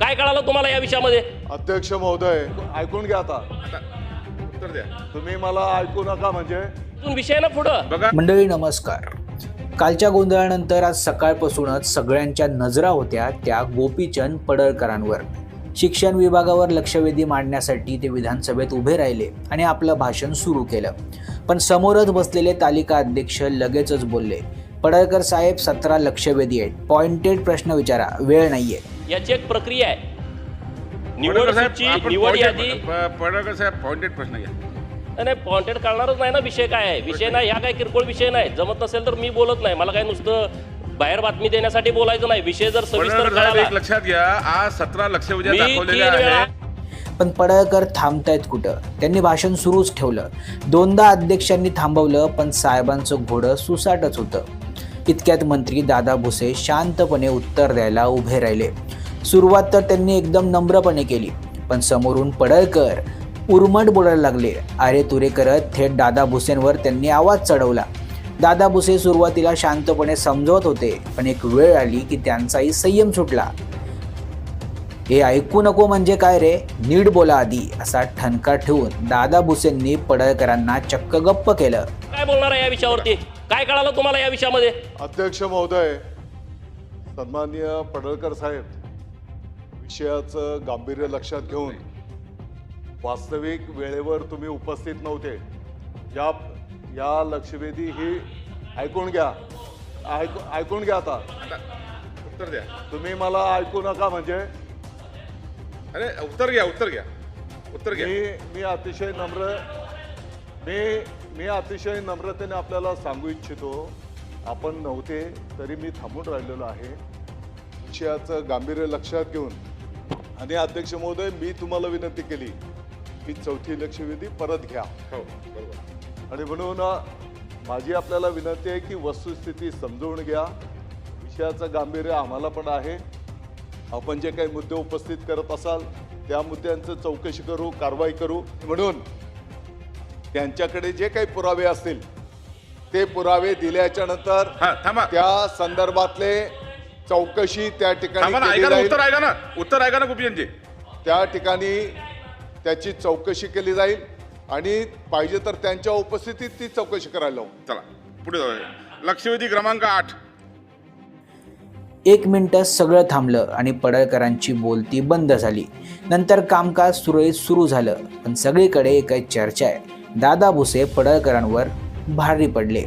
काय कळालं तुम्हाला या विषयामध्ये? अध्यक्ष महोदय ऐकून घ्या आता. उत्तर द्या. तुम्ही मला ऐकू नका म्हणजे? विषय ना पुढं? बघा. मंडळी नमस्कार. कालच्या गोंधळानंतर आज सकाळपासूनच सगळ्यांच्या नजरा होत्या त्या गोपीचंद पडळकरांवर. शिक्षण विभागावर लक्षवेधी मांडण्यासाठी ते विधानसभेत उभे राहिले आणि आपलं भाषण सुरू केलं. पण समोरच बसलेले तालिका अध्यक्ष लगेचच बोलले पडळकर साहेब सतरा लक्षवेधी आहेत. पॉइंटेड प्रश्न विचारा. वेळ नाहीये. याची एक प्रक्रिया आहे. निवड सूची निवड यादी. प- पडळकर साहेब पॉइंटेड प्रश्न घ्या. नाही पॉइंटेड कळणारच नाही ना विषय काय आहे? विषय नाही ह्या काय किरकोळ विषय नाही. जमत नसेल तर मी बोलत नाही. मला काय नुसतं बाहेर बातमी देण्यासाठी बोलायचं नाही. विषय जर सविस्तर पडळकर साहेब कळाला. एक लक्षात घ्या. आज सतरा लक्ष मी दाखवलेल्या तीन वेळा आहे पण पडळकर थांबतायत कुठं? त्यांनी भाषण सुरूच ठेवलं. दोनदा अध्यक्षांनी थांबवलं पण साहेबांचं घोडं सुसाटच होतं. इतक्यात मंत्री दादा भुसे शांतपणे उत्तर द्यायला उभे राहिले. सुरुवात तर त्यांनी एकदम नम्रपणे केली. पण समोरून पडळकर उर्मट बोलायला लागले. अरे तुरे करत थेट दादा भुसेंवर त्यांनी आवाज चढवला. दादा भुसे सुरुवातीला शांतपणे समजवत होते पण एक वेळ आली की त्यांचाही संयम सुटला. हे ऐकू नको म्हणजे काय रे? नीट बोला आधी असा ठणका ठेवून दादा भुसेंनी पडळकरांना चक्क गप्प केलं. काय बोलणार आहे या विषयावरती? काय कळालं तुम्हाला या विषयामध्ये? अध्यक्ष महोदय सन्माननीय पडळकर साहेब विषयाचं गांभीर्य लक्षात घेऊन वास्तविक वेळेवर तुम्ही उपस्थित नव्हते. या या लक्षवेधी ही ऐकून घ्या. ऐकू ऐकून घ्या आता. आता उत्तर द्या. तुम्ही मला ऐकू नका म्हणजे. अरे उत्तर घ्या उत्तर घ्या. उत्तर घ्या. मी मी अतिशय नम्र मी मी अतिशय नम्रतेने आपल्याला सांगू इच्छितो. आपण नव्हते तरी मी थांबून राहिलेलो आहे. विषयाचं गांभीर्य लक्षात घेऊन आणि अध्यक्ष महोदय मी तुम्हाला विनंती केली की चौथी लक्षवेधी परत घ्या. हो आणि म्हणून माझी आपल्याला विनंती आहे की वस्तुस्थिती समजवून घ्या. विषयाचं गांभीर्य आम्हाला पण आहे. आपण जे काही मुद्दे उपस्थित करत असाल त्या मुद्द्यांचं चौकशी करू कारवाई करू. म्हणून त्यांच्याकडे जे काही पुरावे असतील ते पुरावे दिल्याच्या नंतर हा त्या संदर्भातले चौकशी त्या ठिकाणी केली जाईल. उत्तर ऐका ना. उत्तर ऐका ना त्या ठिकाणी त्याची चौकशी केली जाईल आणि पाहिजे तर त्यांच्या उपस्थितीत ती चौकशी करायला लावू. चला पुढे जाऊया. लक्षवेधी क्रमांक आठ. एक मिनिटं सगळं थांबलं आणि पडळकरांची बोलती बंद झाली. नंतर कामकाज सुरळीत सुरू झालं पण सगळीकडे एक चर्चा आहे. दादा भुसे पडळकरांवर भारी पडले.